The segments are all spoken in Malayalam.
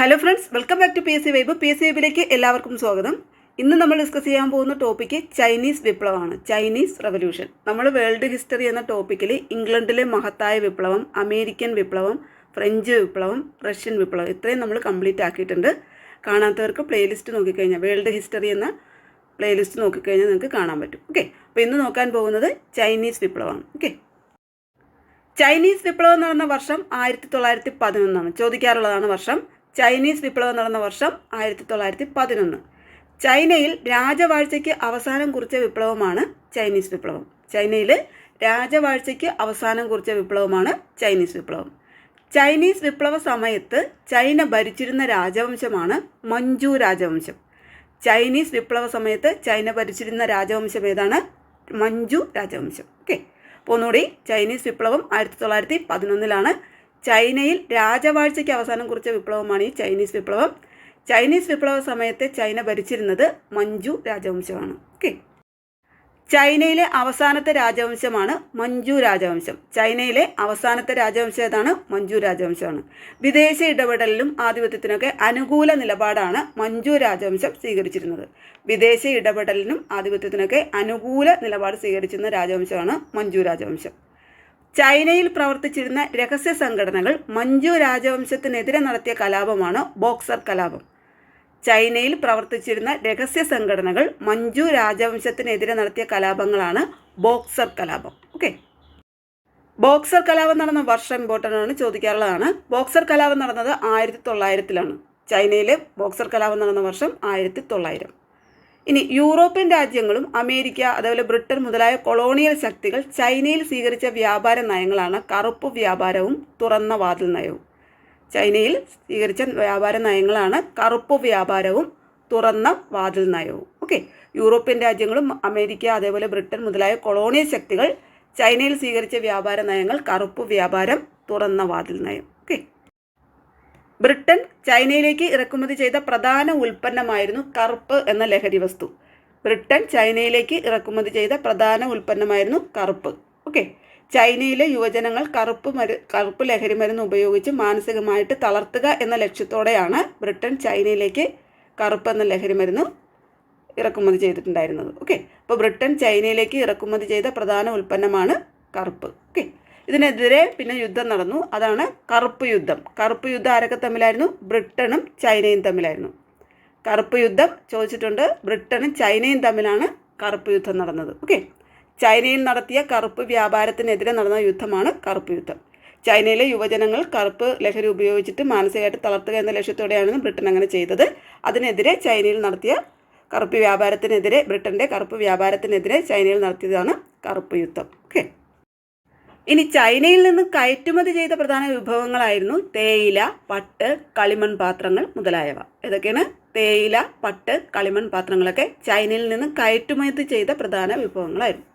Hello friends welcome back to P S C vibe P S C വൈബിലേക്ക് എല്ലാവർക്കും സ്വാഗതം. ഇന്ന് നമ്മൾ ഡിസ്കസ് ചെയ്യാൻ പോകുന്ന ടോപ്പിക്ക് ചൈനീസ് വിപ്ലവമാണ് ചൈനീസ് റവല്യൂഷൻ നമ്മൾ വേൾഡ് ഹിസ്റ്ററി എന്ന ടോപ്പിക്കിൽ ഇംഗ്ലണ്ടിലെ മഹത്തായ വിപ്ലവം അമേരിക്കൻ വിപ്ലവം ഫ്രഞ്ച് വിപ്ലവം റഷ്യൻ വിപ്ലവം ഇത്രയും നമ്മൾ കംപ്ലീറ്റ് ആക്കിയിട്ടുണ്ട്. കാണാത്തവർക്ക് പ്ലേലിസ്റ്റ് നോക്കിക്കഴിഞ്ഞാൽ വേൾഡ് ഹിസ്റ്ററി എന്ന പ്ലേലിസ്റ്റ് നോക്കിക്കഴിഞ്ഞാൽ നിങ്ങൾക്ക് കാണാൻ പറ്റും. ഓക്കെ അപ്പോൾ ഇന്ന് നോക്കാൻ പോകുന്നത് ചൈനീസ് വിപ്ലവമാണ്. ഓക്കെ ചൈനീസ് വിപ്ലവം നടന്ന വർഷം ആയിരത്തി തൊള്ളായിരത്തി പതിനൊന്നാണ്. ചോദിക്കാറുള്ളതാണ് വർഷം ചൈനീസ് വിപ്ലവം നടന്ന വർഷം ആയിരത്തി തൊള്ളായിരത്തി പതിനൊന്ന് ചൈനയിൽ രാജവാഴ്ചയ്ക്ക് അവസാനം കുറിച്ച വിപ്ലവമാണ് ചൈനീസ് വിപ്ലവം. ചൈനയിൽ രാജവാഴ്ചയ്ക്ക് അവസാനം കുറിച്ച വിപ്ലവമാണ് ചൈനീസ് വിപ്ലവം. ചൈനീസ് വിപ്ലവ സമയത്ത് ചൈന ഭരിച്ചിരുന്ന രാജവംശമാണ് മഞ്ജു രാജവംശം. ചൈനീസ് വിപ്ലവ സമയത്ത് ചൈന ഭരിച്ചിരുന്ന രാജവംശം ഏതാണ്? മഞ്ജു രാജവംശം. ഓക്കെ. അപ്പോൾ ഒന്നുകൂടി ചൈനീസ് വിപ്ലവം ആയിരത്തി തൊള്ളായിരത്തി പതിനൊന്നിലാണ് ചൈനയിൽ രാജവാഴ്ചയ്ക്ക് അവസാനം കുറിച്ച വിപ്ലവമാണ് ഈ ചൈനീസ് വിപ്ലവം. ചൈനീസ് വിപ്ലവ സമയത്ത് ചൈന ഭരിച്ചിരുന്നത് മഞ്ജു രാജവംശമാണ്. ഓക്കെ. ചൈനയിലെ അവസാനത്തെ രാജവംശമാണ് മഞ്ജു രാജവംശം. ചൈനയിലെ അവസാനത്തെ രാജവംശം ഏതാണ്? മഞ്ജു രാജവംശമാണ്. വിദേശ ഇടപെടലിലും ആധിപത്യത്തിനൊക്കെ അനുകൂല നിലപാടാണ് മഞ്ജു രാജവംശം സ്വീകരിച്ചിരുന്നത്. വിദേശ ഇടപെടലിനും ആധിപത്യത്തിനൊക്കെ അനുകൂല നിലപാട് സ്വീകരിച്ചിരുന്ന രാജവംശമാണ് മഞ്ജു രാജവംശം. ചൈനയിൽ പ്രവർത്തിച്ചിരുന്ന രഹസ്യ സംഘടനകൾ മഞ്ജു രാജവംശത്തിനെതിരെ നടത്തിയ കലാപമാണ് ബോക്സർ കലാപം. ചൈനയിൽ പ്രവർത്തിച്ചിരുന്ന രഹസ്യ സംഘടനകൾ മഞ്ജു രാജവംശത്തിനെതിരെ നടത്തിയ കലാപങ്ങളാണ് ബോക്സർ കലാപം. ഓക്കെ. ബോക്സർ കലാപം നടന്ന വർഷം ഇമ്പോർട്ടന്റ് ആണ് ചോദിക്കാറുള്ളതാണ്. ബോക്സർ കലാപം നടന്നത് ആയിരത്തി തൊള്ളായിരത്തിലാണ്. ചൈനയിലെ ബോക്സർ കലാപം നടന്ന വർഷം ആയിരത്തി തൊള്ളായിരം. ഇനി യൂറോപ്യൻ രാജ്യങ്ങളും അമേരിക്ക അതേപോലെ ബ്രിട്ടൻ മുതലായ കൊളോണിയൽ ശക്തികൾ ചൈനയിൽ സ്വീകരിച്ച വ്യാപാര നയങ്ങളാണ് കറുപ്പ് വ്യാപാരവും തുറന്ന വാതിൽ നയവും. ചൈനയിൽ സ്വീകരിച്ച വ്യാപാര നയങ്ങളാണ് കറുപ്പ് വ്യാപാരവും തുറന്ന വാതിൽ നയവും. ഓക്കെ. യൂറോപ്യൻ രാജ്യങ്ങളും അമേരിക്ക അതേപോലെ ബ്രിട്ടൻ മുതലായ കൊളോണിയൽ ശക്തികൾ ചൈനയിൽ സ്വീകരിച്ച വ്യാപാര നയങ്ങൾ കറുപ്പ് വ്യാപാരം തുറന്ന വാതിൽ നയം. ബ്രിട്ടൻ ചൈനയിലേക്ക് ഇറക്കുമതി ചെയ്ത പ്രധാന ഉൽപ്പന്നമായിരുന്നു കറുപ്പ് എന്ന ലഹരി വസ്തു. ബ്രിട്ടൻ ചൈനയിലേക്ക് ഇറക്കുമതി ചെയ്ത പ്രധാന ഉൽപ്പന്നമായിരുന്നു കറുപ്പ്. ഓക്കെ. ചൈനയിലെ യുവജനങ്ങൾ കറുപ്പ് മരു കറുപ്പ് ലഹരി മരുന്ന് ഉപയോഗിച്ച് മാനസികമായിട്ട് തളർത്തുക എന്ന ലക്ഷ്യത്തോടെയാണ് ബ്രിട്ടൻ ചൈനയിലേക്ക് കറുപ്പ് എന്ന ലഹരി മരുന്ന് ഇറക്കുമതി ചെയ്തിട്ടുണ്ടായിരുന്നത്. ഓക്കെ. അപ്പോൾ ബ്രിട്ടൻ ചൈനയിലേക്ക് ഇറക്കുമതി ചെയ്ത പ്രധാന ഉൽപ്പന്നമാണ് കറുപ്പ്. ഓക്കെ. ഇതിനെതിരെ പിന്നെ യുദ്ധം നടന്നു. അതാണ് കറുപ്പ് യുദ്ധം. കറുപ്പ് യുദ്ധം ആരൊക്കെ തമ്മിലായിരുന്നു? ബ്രിട്ടനും ചൈനയും തമ്മിലായിരുന്നു. കറുപ്പ് യുദ്ധം ചോദിച്ചിട്ടുണ്ട്. ബ്രിട്ടനും ചൈനയും തമ്മിലാണ് കറുപ്പ് യുദ്ധം നടന്നത്. ഓക്കെ? ചൈനയിൽ നടത്തിയ കറുപ്പ് വ്യാപാരത്തിനെതിരെ നടന്ന യുദ്ധമാണ് കറുപ്പ് യുദ്ധം. ചൈനയിലെ യുവജനങ്ങൾ കറുപ്പ് ലഹരി ഉപയോഗിച്ചിട്ട് മാനസികമായിട്ട് തളർത്തുക എന്ന ലക്ഷ്യത്തോടെയാണ് ബ്രിട്ടൻ അങ്ങനെ ചെയ്തത്. അതിനെതിരെ ചൈനയിൽ നടത്തിയ കറുപ്പ് വ്യാപാരത്തിനെതിരെ ബ്രിട്ടന്റെ കറുപ്പ് വ്യാപാരത്തിനെതിരെ ചൈനയിൽ നടത്തിയതാണ് കറുപ്പ് യുദ്ധം. ഓക്കെ? ഇനി ചൈനയിൽ നിന്ന് കയറ്റുമതി ചെയ്ത പ്രധാന വിഭവങ്ങളായിരുന്നു തേയില പട്ട് കളിമൺ പാത്രങ്ങൾ മുതലായവ. ഇതൊക്കെയാണ് തേയില പട്ട് കളിമൺ പാത്രങ്ങളൊക്കെ ചൈനയിൽ നിന്ന് കയറ്റുമതി ചെയ്ത പ്രധാന വിഭവങ്ങളായിരുന്നു.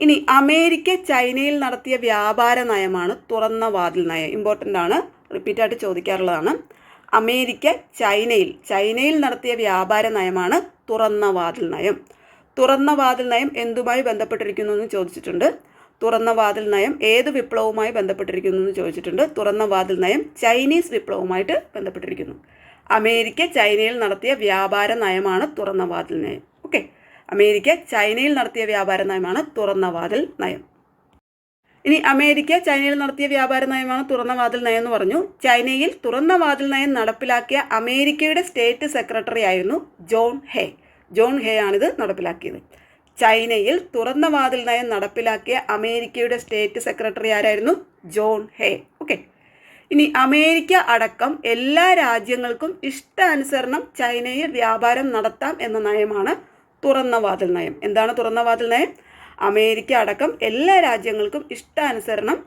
ഇനി അമേരിക്ക ചൈനയിൽ നടത്തിയ വ്യാപാര നയമാണ് തുറന്ന വാതിൽ നയം. ഇമ്പോർട്ടന്റ് ആണ്. റിപ്പീറ്റായിട്ട് ചോദിക്കാറുള്ളതാണ്. അമേരിക്ക ചൈനയിൽ ചൈനയിൽ നടത്തിയ വ്യാപാര നയമാണ് തുറന്ന വാതിൽ നയം. തുറന്ന വാതിൽ നയം എന്തുമായി ബന്ധപ്പെട്ടിരിക്കുന്നു എന്ന് ചോദിച്ചിട്ടുണ്ട്. തുറന്ന വാതിൽ നയം ഏത് വിപ്ലവവുമായി ബന്ധപ്പെട്ടിരിക്കുന്നു എന്ന് ചോദിച്ചിട്ടുണ്ട്. തുറന്ന വാതിൽ നയം ചൈനീസ് വിപ്ലവവുമായിട്ട് ബന്ധപ്പെട്ടിരിക്കുന്നു. അമേരിക്ക ചൈനയിൽ നടത്തിയ വ്യാപാര നയമാണ് തുറന്ന വാതിൽ നയം. ഓക്കെ. അമേരിക്ക ചൈനയിൽ നടത്തിയ വ്യാപാര നയമാണ് തുറന്ന വാതിൽ നയം. ഇനി അമേരിക്ക ചൈനയിൽ നടത്തിയ വ്യാപാര നയമാണ് തുറന്ന വാതിൽ നയം എന്ന് പറഞ്ഞു. ചൈനയിൽ തുറന്ന വാതിൽ നയം നടപ്പിലാക്കിയ അമേരിക്കയുടെ സ്റ്റേറ്റ് സെക്രട്ടറി ആയിരുന്നു ജോൺ ഹേ. ജോൺ ഹേ ആണിത് നടപ്പിലാക്കിയത്. ചൈനയിൽ തുറന്ന വാതിൽ നയം നടപ്പിലാക്കിയ അമേരിക്കയുടെ സ്റ്റേറ്റ് സെക്രട്ടറി ആരായിരുന്നു? John Hay. ഓക്കെ. ഇനി അമേരിക്ക അടക്കം എല്ലാ രാജ്യങ്ങൾക്കും ഇഷ്ടാനുസരണം ചൈനയിൽ വ്യാപാരം നടത്താം എന്ന നയമാണ് തുറന്ന വാതിൽ നയം. എന്താണ് തുറന്ന വാതിൽ നയം? അമേരിക്ക അടക്കം എല്ലാ രാജ്യങ്ങൾക്കും ഇഷ്ടാനുസരണം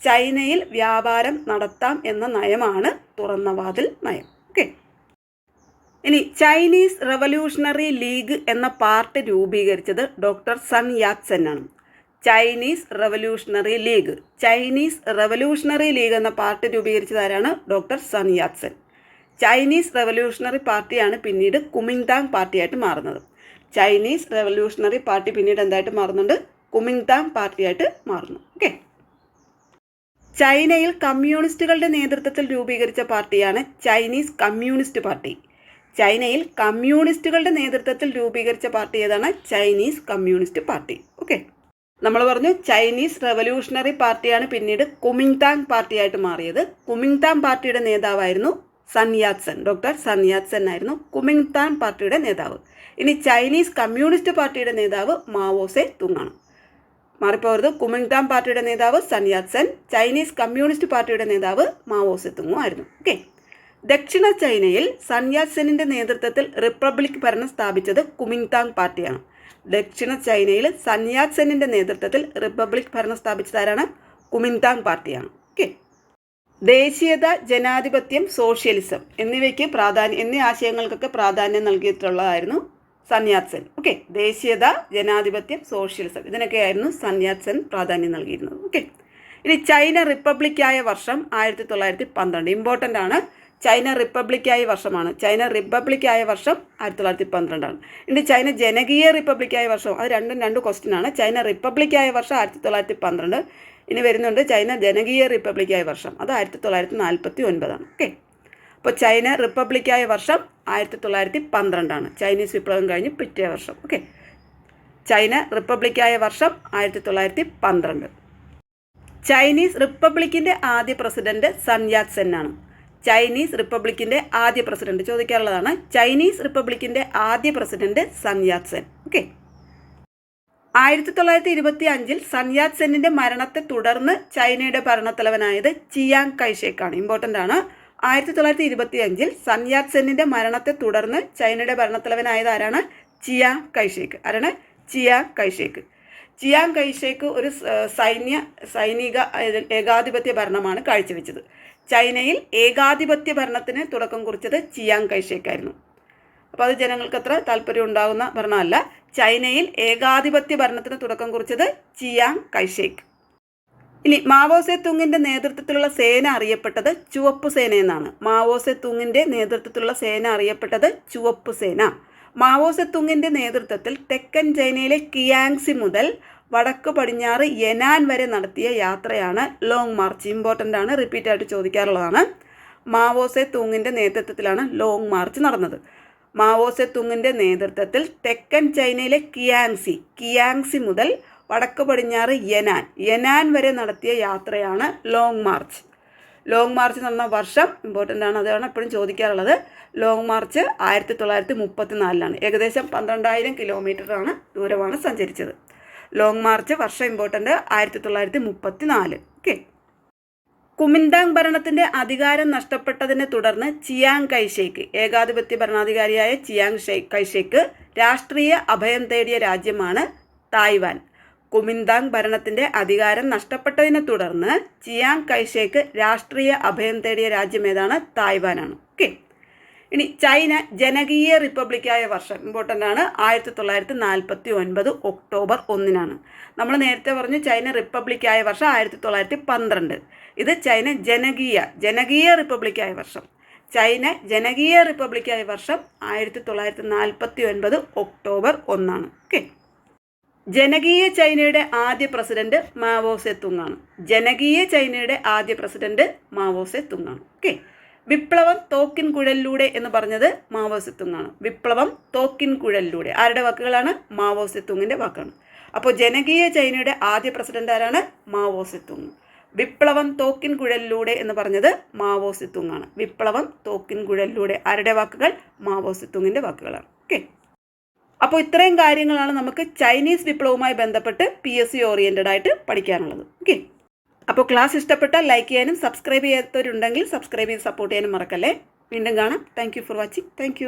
ചൈനയിൽ വ്യാപാരം നടത്താം എന്ന നയമാണ് തുറന്ന വാതിൽ നയം. ഓക്കെ. ഇനി ചൈനീസ് റവല്യൂഷണറി ലീഗ് എന്ന പാർട്ടി രൂപീകരിച്ചത് ഡോക്ടർ സൺ യാത്സൻ ആണ് Chinese revolutionary league. Chinese revolutionary league എന്ന പാർട്ടി രൂപീകരിച്ചത് ആരാണ്? Doctor Sun Yatsen. Chinese revolutionary പാർട്ടിയാണ് പിന്നീട് കുമിങ്താങ് പാർട്ടിയായിട്ട് മാറുന്നത്. ചൈനീസ് റവല്യൂഷണറി പാർട്ടി പിന്നീട് എന്തായിട്ട് മാറുന്നുണ്ട്? കുമിങ്താങ് പാർട്ടിയായിട്ട് മാറുന്നു. ഓക്കെ. ചൈനയിൽ കമ്മ്യൂണിസ്റ്റുകളുടെ നേതൃത്വത്തിൽ രൂപീകരിച്ച പാർട്ടിയാണ് ചൈനീസ് കമ്മ്യൂണിസ്റ്റ് പാർട്ടി. ചൈനയിൽ കമ്മ്യൂണിസ്റ്റുകളുടെ നേതൃത്വത്തിൽ രൂപീകരിച്ച പാർട്ടി ഏതാണ്? Chinese communist party. ഓക്കെ. നമ്മൾ പറഞ്ഞു ചൈനീസ് റെവല്യൂഷണറി പാർട്ടിയാണ് പിന്നീട് കുമിങ്താങ് പാർട്ടിയായിട്ട് മാറിയത്. കുമിങ്താങ് പാർട്ടിയുടെ നേതാവായിരുന്നു സൻയാത്സൻ ഡോക്ടർ സൻയാത്സൻ ആയിരുന്നു കുമിങ്താങ് പാർട്ടിയുടെ നേതാവ്. ഇനി ചൈനീസ് കമ്മ്യൂണിസ്റ്റ് പാർട്ടിയുടെ നേതാവ് മാവോസെ തുങ്ങാണ് മാറിപ്പോകരുത് കുമിങ്താം പാർട്ടിയുടെ നേതാവ് സൻയാത്സൻ ചൈനീസ് കമ്മ്യൂണിസ്റ്റ് പാർട്ടിയുടെ നേതാവ് മാവോസെ തുങ്ങു ആയിരുന്നു. ഓക്കെ. ദക്ഷിണ ചൈനയിൽ സൻയാത്സെനിന്റെ നേതൃത്വത്തിൽ റിപ്പബ്ലിക് ഭരണം സ്ഥാപിച്ചത് കുമിങ്താങ് പാർട്ടിയാണ്. ദക്ഷിണ ചൈനയിൽ സന്യാത്സെനിന്റെ നേതൃത്വത്തിൽ റിപ്പബ്ലിക് ഭരണം സ്ഥാപിച്ചതാരാണ് കുമിങ്താങ് പാർട്ടിയാണ്. ഓക്കെ. ദേശീയത ജനാധിപത്യം സോഷ്യലിസം എന്നിവയ്ക്ക് പ്രാധാന്യം എന്നീ ആശയങ്ങൾക്കൊക്കെ പ്രാധാന്യം നൽകിയിട്ടുള്ളതായിരുന്നു സന്യാത്സൻ ഓക്കെ. ദേശീയത ജനാധിപത്യം സോഷ്യലിസം ഇതിനൊക്കെയായിരുന്നു സന്യാത്സൻ പ്രാധാന്യം നൽകിയിരുന്നത്. ഓക്കെ. ഇനി ചൈന റിപ്പബ്ലിക്കായ വർഷം ആയിരത്തി തൊള്ളായിരത്തി പന്ത്രണ്ട്. ഇമ്പോർട്ടന്റ് ആണ്. ചൈന റിപ്പബ്ലിക്കായ വർഷമാണ്. ചൈന റിപ്പബ്ലിക്കായ വർഷം ആയിരത്തി തൊള്ളായിരത്തി പന്ത്രണ്ടാണ് ഇനി ചൈന ജനകീയ റിപ്പബ്ലിക്കായ വർഷം അത് രണ്ടും രണ്ട് ക്വസ്റ്റ്യൻ ആണ് ചൈന റിപ്പബ്ലിക്കായ വർഷം ആയിരത്തി തൊള്ളായിരത്തി പന്ത്രണ്ട് ഇനി വരുന്നുണ്ട് ചൈന ജനകീയ റിപ്പബ്ലിക്കായ വർഷം അത് ആയിരത്തി തൊള്ളായിരത്തി നാൽപ്പത്തി ഒൻപതാണ് ഓക്കെ. അപ്പോൾ ചൈന റിപ്പബ്ലിക്കായ വർഷം ആയിരത്തി തൊള്ളായിരത്തി പന്ത്രണ്ടാണ് ചൈനീസ് വിപ്ലവം കഴിഞ്ഞ് പിറ്റേ വർഷം. ഓക്കെ. ചൈന റിപ്പബ്ലിക്കായ വർഷം ആയിരത്തി തൊള്ളായിരത്തി പന്ത്രണ്ട് ചൈനീസ് റിപ്പബ്ലിക്കിന്റെ ആദ്യ പ്രസിഡന്റ് സൺയാത് സെൻ ആണ് ചൈനീസ് റിപ്പബ്ലിക്കിന്റെ ആദ്യ പ്രസിഡന്റ് ചോദിക്കാറുള്ളതാണ് ചൈനീസ് റിപ്പബ്ലിക്കിന്റെ ആദ്യ പ്രസിഡന്റ് സൻയാത് സെൻ ഓക്കെ. ആയിരത്തി തൊള്ളായിരത്തി ഇരുപത്തി അഞ്ചിൽ സൻയാത് സെന്നിന്റെ മരണത്തെ തുടർന്ന് ചൈനയുടെ ഭരണത്തലവനായത് ചിയാങ് കൈഷേക്കാണ്. ഇമ്പോർട്ടന്റ് ആണ്. ആയിരത്തി തൊള്ളായിരത്തി ഇരുപത്തി അഞ്ചിൽ സൻയാത് സെന്നിന്റെ മരണത്തെ തുടർന്ന് ചൈനയുടെ ഭരണത്തലവനായത് ആരാണ്? Chiang Kaishek. ആരാണ്? Chiang Kaishek. ചിയാങ് കൈഷേക്ക് ഒരു സൈന്യ സൈനിക ഏകാധിപത്യ ഭരണമാണ് കാഴ്ചവെച്ചത്. ചൈനയിൽ ഏകാധിപത്യ ഭരണത്തിന് തുടക്കം കുറിച്ചത് ചിയാങ് കൈഷേക്കായിരുന്നു അപ്പോൾ അത് ജനങ്ങൾക്ക് അത്ര താല്പര്യം ഉണ്ടാകുന്ന ഭരണമല്ല. ചൈനയിൽ ഏകാധിപത്യ ഭരണത്തിന് തുടക്കം കുറിച്ചത് ചിയാങ് കൈഷേക്ക്. ഇനി മാവോസെ തുങ്ങിന്റെ നേതൃത്വത്തിലുള്ള സേന അറിയപ്പെട്ടത് ചുവപ്പ് സേന എന്നാണ്. മാവോസെ തുങ്ങിന്റെ നേതൃത്വത്തിലുള്ള സേന അറിയപ്പെട്ടത് ചുവപ്പ് സേന. മാവോസെ തുങ്ങിന്റെ നേതൃത്വത്തിൽ തെക്കൻ ചൈനയിലെ കിയാങ്സി മുതൽ വടക്ക് പടിഞ്ഞാറ് യനാൻ വരെ നടത്തിയ യാത്രയാണ് ലോങ് മാർച്ച്. ഇമ്പോർട്ടന്റ് ആണ്. റിപ്പീറ്റ് ആയിട്ട് ചോദിക്കാറുള്ളതാണ്. മാവോസെ തുങ്ങിന്റെ നേതൃത്വത്തിലാണ് ലോങ് മാർച്ച് നടന്നത്. മാവോസെ തുങ്ങിന്റെ നേതൃത്വത്തിൽ തെക്കൻ ചൈനയിലെ കിയാങ്സി കിയാങ്സി മുതൽ വടക്ക് പടിഞ്ഞാറ് യനാൻ യനാൻ വരെ നടത്തിയ യാത്രയാണ് ലോങ് മാർച്ച്. ലോങ് മാർച്ച് നടന്ന വർഷം. ഇമ്പോർട്ടന്റ് ആണ്. അതാണ് എപ്പോഴും ചോദിക്കാറുള്ളത്. ലോങ് മാർച്ച് ആയിരത്തി തൊള്ളായിരത്തി മുപ്പത്തി നാലിലാണ് ഏകദേശം പന്ത്രണ്ടായിരം കിലോമീറ്ററാണ് ദൂരമാണ് സഞ്ചരിച്ചത്. ലോങ് മാർച്ച് വർഷം ഇമ്പോർട്ടന്റ് ആയിരത്തി തൊള്ളായിരത്തി മുപ്പത്തി നാല് ഓക്കെ കുമിന്താങ് ഭരണത്തിന്റെ അധികാരം നഷ്ടപ്പെട്ടതിനെ തുടർന്ന് ചിയാങ് കൈഷേക്ക് ഏകാധിപത്യ ഭരണാധികാരിയായ ചിയാങ് കൈഷേക്ക് രാഷ്ട്രീയ അഭയം തേടിയ രാജ്യമാണ് തായ്വാൻ. കുമിന്താങ് ഭരണത്തിന്റെ അധികാരം നഷ്ടപ്പെട്ടതിനെ തുടർന്ന് ചിയാങ് കൈഷേക്ക് രാഷ്ട്രീയ അഭയം തേടിയ രാജ്യം ഏതാണ്? തായ്വാനാണ്. ഓക്കെ ഇനി ചൈന ജനകീയ റിപ്പബ്ലിക്കായ വർഷം ഇമ്പോർട്ടന്റ് ആണ് ആയിരത്തി തൊള്ളായിരത്തി നാൽപ്പത്തി ഒൻപത് ഒക്ടോബർ ഒന്നിനാണ്. നമ്മൾ നേരത്തെ പറഞ്ഞു ചൈന റിപ്പബ്ലിക്കായ വർഷം ആയിരത്തി തൊള്ളായിരത്തി പന്ത്രണ്ട് ഇത് ചൈന ജനകീയ ജനകീയ റിപ്പബ്ലിക്കായ വർഷം. ചൈന ജനകീയ റിപ്പബ്ലിക്കായ വർഷം ആയിരത്തി തൊള്ളായിരത്തി നാൽപ്പത്തി ഒൻപത് ഒക്ടോബർ ഒന്നാണ്. ഓക്കെ. ജനകീയ ചൈനയുടെ ആദ്യ പ്രസിഡന്റ് മാവോസെ തുങ്ങാണ് ജനകീയ ചൈനയുടെ ആദ്യ പ്രസിഡന്റ് മാവോസെ തുങ്ങാണ് ഓക്കെ. വിപ്ലവം തോക്കിൻ കുഴലിലൂടെ എന്ന് പറഞ്ഞത് മാവോസെ തുങ്ങാണ് വിപ്ലവം തോക്കിൻ കുഴലിലൂടെ. ആരുടെ വാക്കുകളാണ്? മാവോസെ തുങ്ങിന്റെ വാക്കാണ്. അപ്പോൾ ജനകീയ ചൈനയുടെ ആദ്യ പ്രസിഡന്റ് ആരാണ്? മാവോസെ തുങ് വിപ്ലവം തോക്കിൻ കുഴലിലൂടെ എന്ന് പറഞ്ഞത് മാവോസെ തുങ്ങാണ് വിപ്ലവം തോക്കിൻ കുഴലിലൂടെ. ആരുടെ വാക്കുകൾ? മാവോസെ തുങ്ങിന്റെ വാക്കുകളാണ്. ഓക്കെ. അപ്പോൾ ഇത്രയും കാര്യങ്ങളാണ് നമുക്ക് ചൈനീസ് വിപ്ലവവുമായി ബന്ധപ്പെട്ട് പി എസ് സി ആയിട്ട് പഠിക്കാനുള്ളത്. ഓക്കെ. അപ്പോൾ ക്ലാസ് ഇഷ്ടപ്പെട്ടാൽ ലൈക്ക് ചെയ്യാനും സബ്സ്ക്രൈബ് ചെയ്യാത്തവരുണ്ടെങ്കിൽ സബ്സ്ക്രൈബ് ചെയ്ത് സപ്പോർട്ട് ചെയ്യാനും മറക്കല്ലേ. വീണ്ടും കാണാം. Thank for watching thank